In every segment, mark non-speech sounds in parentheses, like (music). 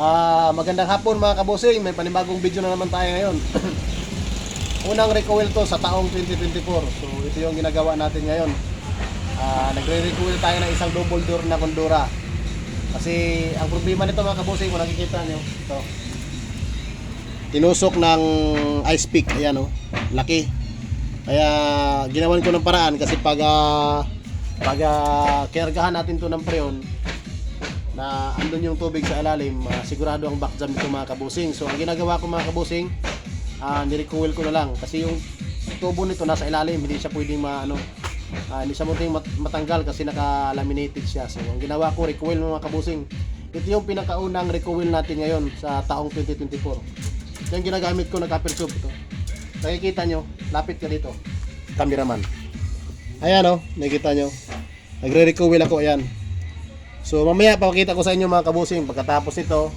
Ah, magandang hapon mga kabusing. May panibagong video na naman tayo ngayon. (clears throat) Unang recoil to sa taong 2024. So ito yung ginagawa natin ngayon. Ah, nagre-recoil tayo ng isang double door na kondura. Kasi ang problema nito mga kabusing, kung nakikita nyo, ito. Tinusok ng ice pick, ayan oh, laki. Kaya ginawan ko ng paraan kasi pag ah, pag ah, kinargahan natin to ng preon, na andun yung tubig sa ilalim, ah, sigurado ang back jam nito mga kabusing. So ang ginagawa ko mga kabusing, uh, nirecoil ko na lang kasi yung tubo nito nasa ilalim, hindi siya pwedeng ma, ano, ah, hindi siya pwedeng mat- matanggal kasi naka-laminated siya. So ang ginawa ko, recoil mga kabusing. Ito yung pinakaunang recoil natin ngayon sa taong 2024. Ito yung ginagamit ko na copper tube ito. Nakikita nyo, lapit ka dito. Cameraman. Ayan o, nakikita nyo. Nagre-recoil ako, ayan. So mamaya papakita ko sa inyo mga kabusing pagkatapos nito,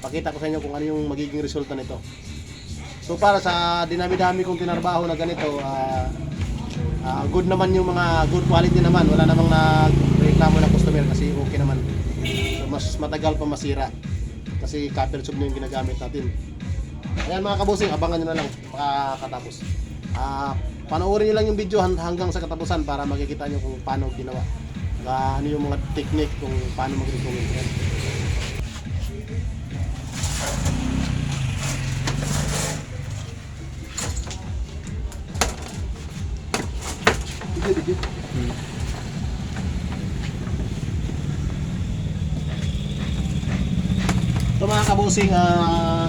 pakita ko sa inyo kung ano yung magiging resulta nito. So para sa dinami-dami kong tinarbaho na ganito, ah ah, good naman yung mga good quality naman. Wala namang nagreklamo ng customer kasi okay naman. So mas matagal pa masira. Kasi copper tube na yung ginagamit natin. Ayan mga kabusing, abangan nyo na lang pakatapos. Ah, panoorin nyo lang yung video han- hanggang sa katapusan para makikita nyo kung paano ginawa. Ah, ano yung mga technique kung paano mag-recommend. Ayan. Ito mga kabusing, ah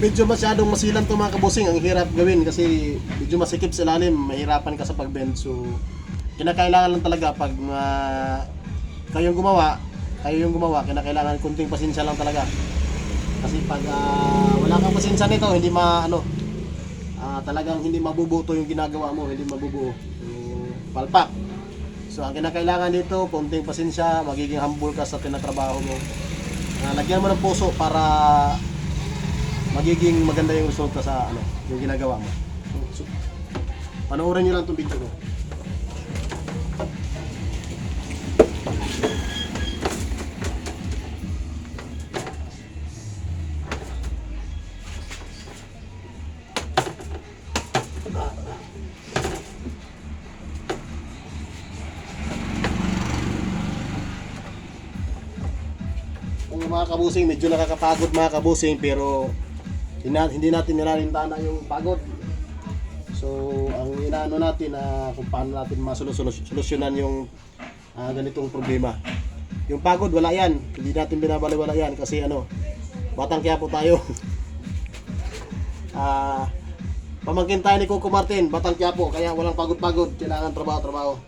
medyo masyadong masilan to mga kabusing. Ang hirap gawin kasi medyo masikip sa ilalim. Mahirapan ka sa pag-bend. So, kinakailangan lang talaga pag uh, kayong gumawa, kayo yung gumawa, kinakailangan kunting pasensya lang talaga. Kasi pag ah, wala kang pasensya nito, hindi ma ano, ah, talagang hindi mabubuto yung ginagawa mo, hindi mabubuo. yung palpak. So ang kinakailangan dito, kunting pasensya, magiging humble ka sa tinatrabaho mo. Ah, lagyan mo ng puso para magiging maganda yung resulta sa ano, yung ginagawa mo. So, panoorin niyo lang itong video ko. Mga kabusing, medyo nakakapagod mga kabusing pero hindi, na- hindi natin nilalintana yung pagod. So, ang inaano natin na kung paano natin masolusyonan yung ah, ganitong problema. Yung pagod, wala yan. Hindi natin binabaliwala yan kasi ano, batang kaya po tayo. (laughs) Ah, pamangkin tayo ni Coco Martin, batang kaya po, kaya walang pagod-pagod, kailangan trabaho-trabaho.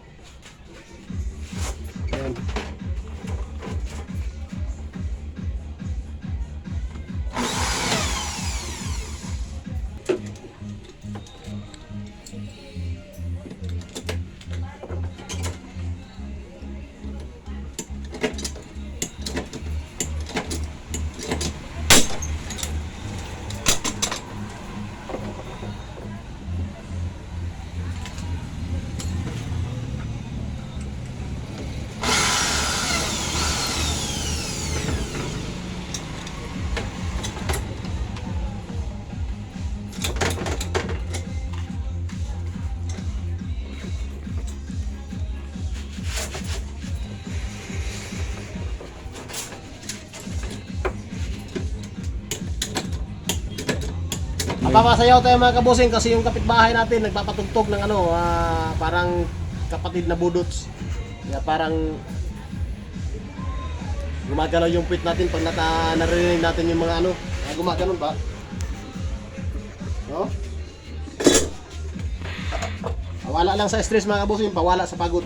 Mapapasayaw tayo mga kabusing kasi yung kapitbahay natin nagpapatugtog ng ano, ah, parang kapatid na budots. Kaya parang gumagalaw yung pit natin pag nata, narinig natin yung mga ano, ah, gumaganon ba? No? Pawala lang sa stress mga kabusing, pawala sa pagod.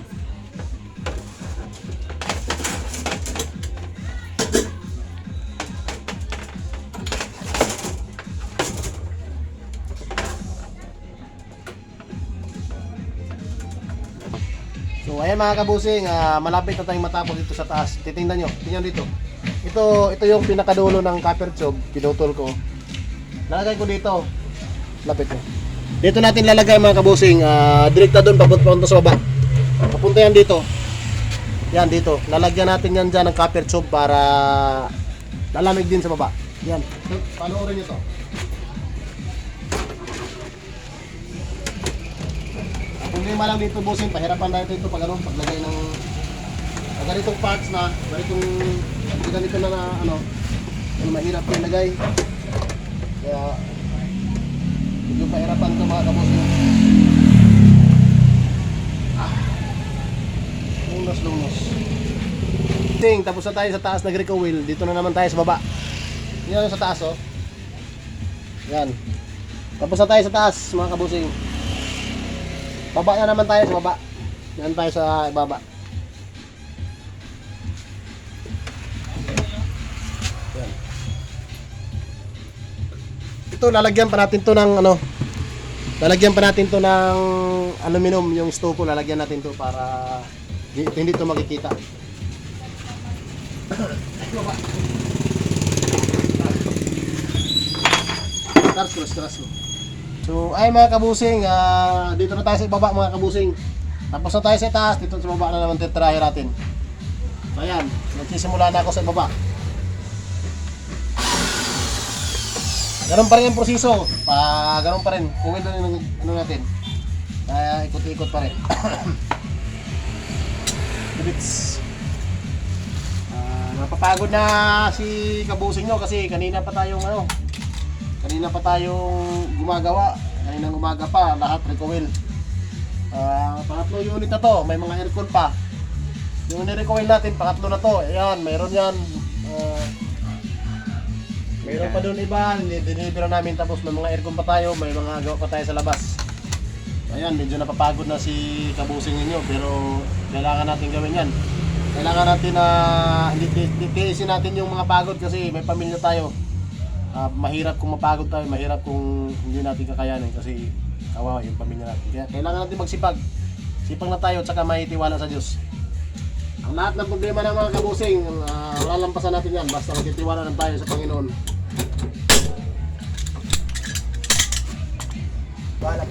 So ayan mga kabusing, ah, malapit na tayong matapos dito sa taas. Titingnan nyo, tingnan dito. Ito, ito yung pinakadulo ng copper tube, pinutol ko. Lalagay ko dito. Lapit mo. Dito natin lalagay mga kabusing, ah, direkta doon papunta sa baba. Papunta yan dito. Yan dito. Lalagyan natin yan dyan ng copper tube para lalamig din sa baba. Yan. Panoorin nyo to. Problema lang dito, bossing, pahirapan tayo dito pag ano, paglagay ng pag ganitong parts na, ganitong ganito na, na ano, ano mahirap yung lagay. Kaya, medyo pahirapan ko mga kabossing. Ah. Lungos, lungos. Ting, tapos na tayo sa taas nag-recoil. Dito na naman tayo sa baba. Yan sa taas, oh. Yan. Tapos na tayo sa taas, mga kabusing. Baba na naman tayo sa baba. Yan tayo sa baba. Yan. Ito, lalagyan pa natin to ng ano, lalagyan pa natin to ng aluminum, yung stove lalagyan natin to para hindi, to makikita. Stars ko, stars ko. So, ay mga kabusing, ah, dito na tayo sa ibaba mga kabusing. Tapos na tayo sa taas, dito sa baba na naman titirahin natin. So, ayan, nagsisimula na ako sa baba. Ganun pa rin yung proseso. Pa, ganun pa rin. Kuwil na rin ano natin. Kaya ikot-ikot pa rin. (coughs) Bits. Ah, napapagod na si kabusing nyo kasi kanina pa tayong ano, kanina pa tayong gumagawa. Kanina umaga pa, lahat recoil. Ah, pangatlo unit na to, may mga aircon pa. Yung ni-recoil natin, pangatlo na to. Ayan, mayroon yan. Ah, mayroon pa doon iba, dinidira namin tapos may mga aircon pa tayo, may mga gawa pa tayo sa labas. Ayan, medyo napapagod na si kabusing ninyo pero kailangan natin gawin yan. Kailangan natin na hindi hindi- tiisin natin yung mga pagod kasi may pamilya tayo. Ah, mahirap kung mapagod tayo, mahirap kung hindi natin kakayanin kasi kawawa yung pamilya natin. Kaya kailangan natin magsipag. Sipag na tayo at saka may sa Diyos. Ang lahat ng problema ng mga kabusing, uh, lalampasan natin yan basta magtitiwala lang tayo sa Panginoon. Bahala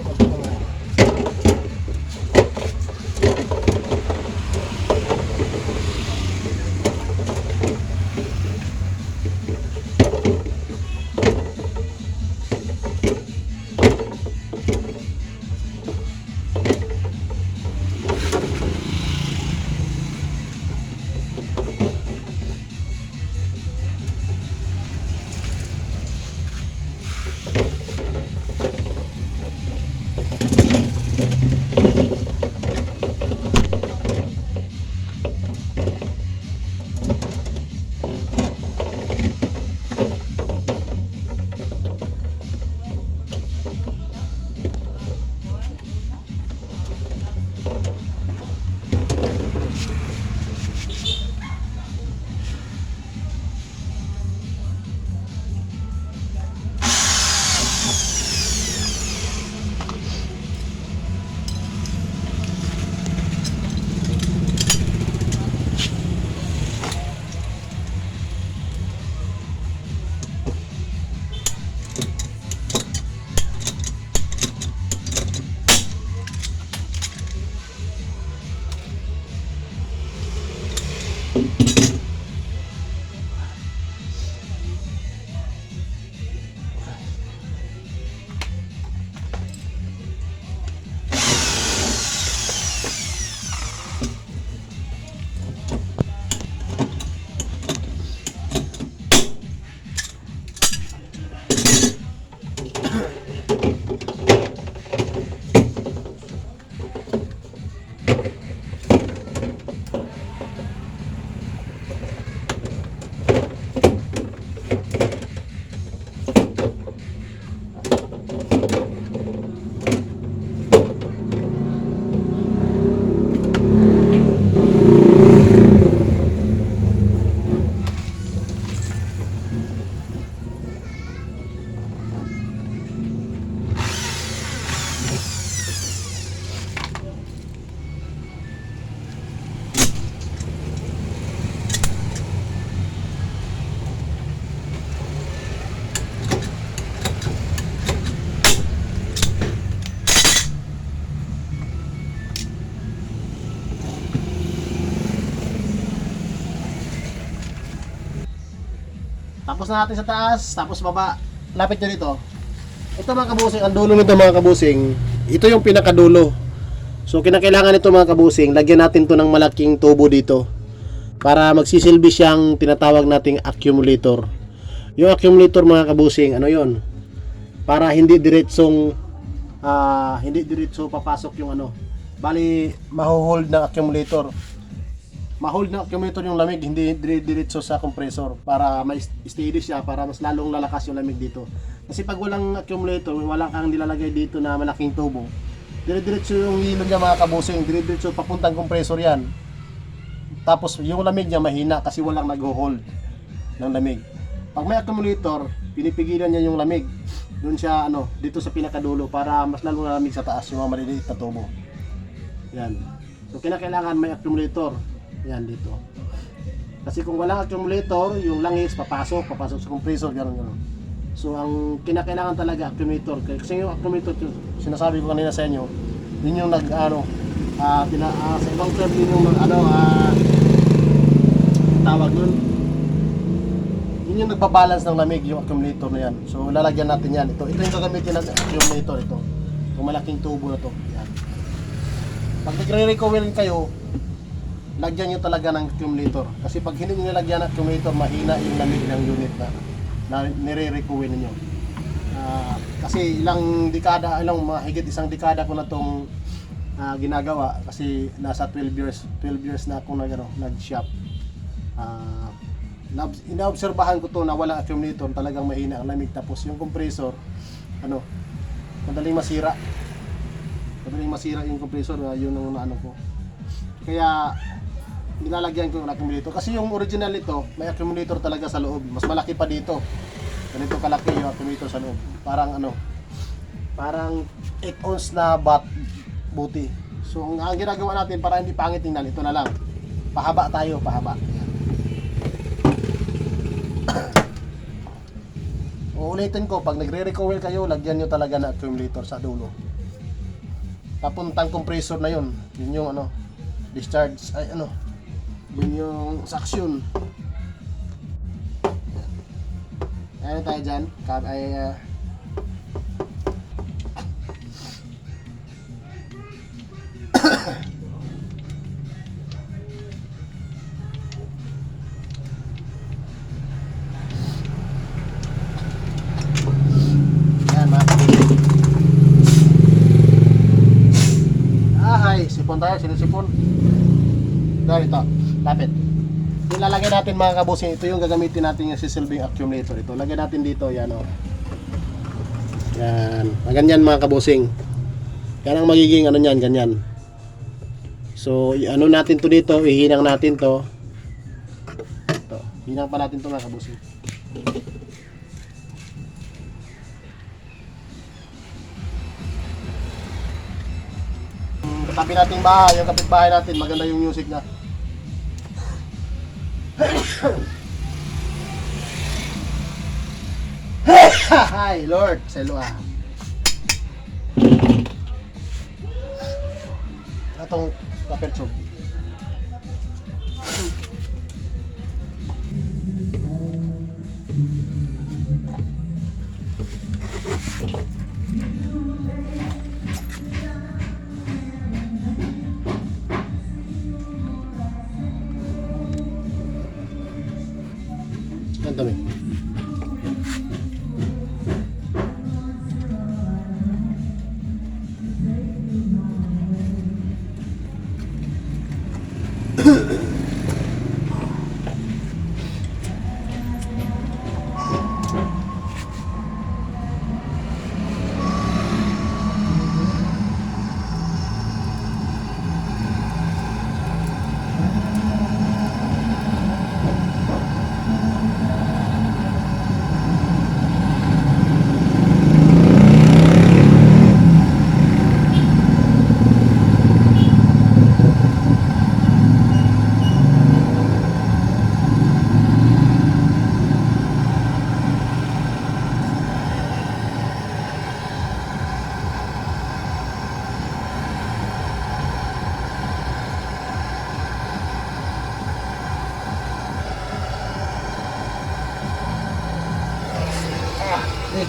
Tapos na natin sa taas, tapos baba. Lapit nyo dito. Ito mga kabusing, ang dulo nito mga kabusing, ito yung pinakadulo. So kinakailangan nito mga kabusing, lagyan natin to ng malaking tubo dito para magsisilbi siyang tinatawag nating accumulator. Yung accumulator mga kabusing, ano yon? Para hindi diretsong ah, hindi diretso papasok yung ano. Bali, mahuhold ng accumulator. Mahold ng accumulator yung lamig, hindi dire- diretso sa compressor para may steady siya para mas lalong lalakas yung lamig dito. Kasi pag walang accumulator, wala kang nilalagay dito na malaking tubo, dire-diretso yung hilo niya mga kabusing, dire-diretso papuntang compressor yan. Tapos yung lamig niya mahina kasi walang nag-hold ng lamig. Pag may accumulator, pinipigilan niya yung lamig. Doon siya ano, dito sa pinakadulo para mas lalong lamig sa taas yung mga maliliit na tubo. Yan. So kinakailangan may accumulator. Yan dito. Kasi kung walang accumulator, yung langis papasok, papasok sa compressor, gano'n gano'n. So ang kinakailangan talaga accumulator. Kasi yung accumulator, sinasabi ko kanina sa inyo, yun yung nag ano, ah, pina, ah, sa ibang term yun yung ano, ah, tawag nun. Yun yung nagbabalance ng lamig, yung accumulator na yan. So lalagyan natin yan. Ito, ito yung gagamitin natin accumulator ito. Yung malaking tubo na to. Yan. Pag nagre-recoil kayo, lagyan nyo talaga ng accumulator. Kasi pag hindi nyo nilagyan ng accumulator, mahina yung lamig ng unit na, na nire-recoil ninyo. Ah, kasi ilang dekada, ilang mahigit isang dekada ko na tong ah, ginagawa kasi nasa 12 years 12 years na ako nag ano, nag-shop. Na, inaobserbahan ko to na wala accumulator, talagang mahina ang lamig tapos yung compressor ano, madaling masira. Madaling masira yung compressor, na yun ang ano ko. Kaya nilalagyan ko ng accumulator. Kasi yung original nito may accumulator talaga sa loob. Mas malaki pa dito. Ganito kalaki yung accumulator sa loob. Parang ano parang 8 ounce na bat buti. So ang, ginagawa natin para hindi pangit tingnan ito na lang. Pahaba tayo pahaba. (coughs) Uulitin ko pag nagre-recoil kayo lagyan nyo talaga ng accumulator sa dulo. Papuntang compressor na yun. Yun yung ano discharge ay ano yun yung suction ano tayo dyan Kab ay ah, kapatid. Ahay, sipon tayo, sinisipon. Dahil ito, lapit. Ilalagay natin mga kabusing, ito yung gagamitin natin yung sisilbing accumulator. Ito, lagay natin dito, yan o. Yan, Ah, ganyan mga kabusing. Yan ang magiging ano niyan, ganyan. So, ano natin to dito, ihinang natin to. Ito, hinang pa natin to mga kabusing. Katabi nating bahay, yung kapitbahay natin, maganda yung music na. Hi, Lord, sa Eloah. Atong kapetsog. Ang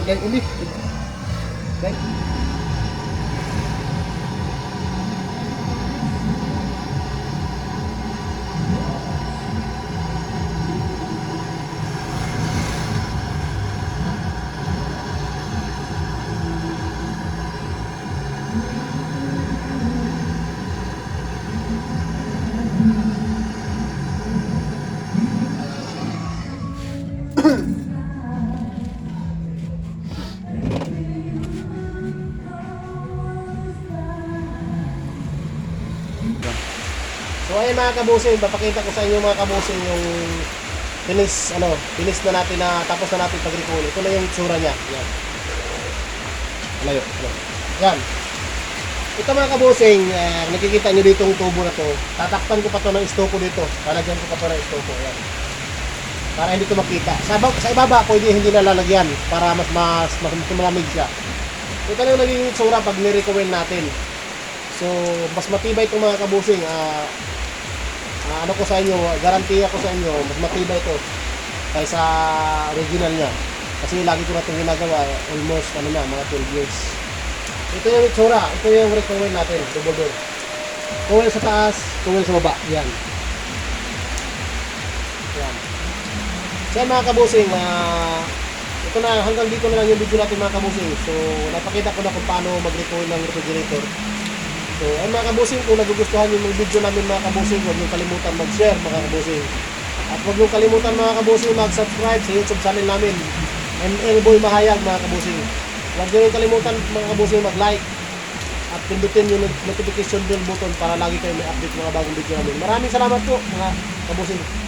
Gel Elif. Gel. Mga kabusing, papakita ko sa inyo mga kabusing yung finish, ano, finish na natin na tapos na natin pag-recall. Ito na yung tsura niya. Yan. Malayo. Ano. Yan. Ito mga kabusing, eh, nakikita nyo dito yung tubo na to. Tatakpan ko pa to ng stoko dito. Lalagyan ko pa to ng stoko. Yan. Para hindi to makita. Sa, sa ibaba, pwede hindi na lalagyan para mas mas, mas, mas malamig siya. Ito na yung naging tsura pag nirecoil natin. So, mas matibay itong mga kabusing. Ah, ah, ano ko sa inyo, garantiya ko sa inyo, mas matibay ito kaysa original niya. Kasi lagi ko na itong ginagawa, almost ano na, mga 12 years. Ito yung itsura, ito yung recoil natin, double door. Coil sa taas, coil sa baba, yan. Yan. So mga kabusing, ah, ito na, hanggang dito na lang yung video natin mga kabusing. So, napakita ko na kung paano mag-recoil ng refrigerator. So, ay mga kabusing, kung nagugustuhan yung video namin mga kabusing, huwag niyong kalimutan mag-share mga kabusing. At huwag niyong kalimutan mga kabusing mag-subscribe sa YouTube channel namin, ML Boy Mahayag mga kabusing. Huwag niyo rin kalimutan mga kabusing mag-like at pindutin yung notification bell button para lagi kayo may update mga bagong video namin. Maraming salamat po mga kabusing.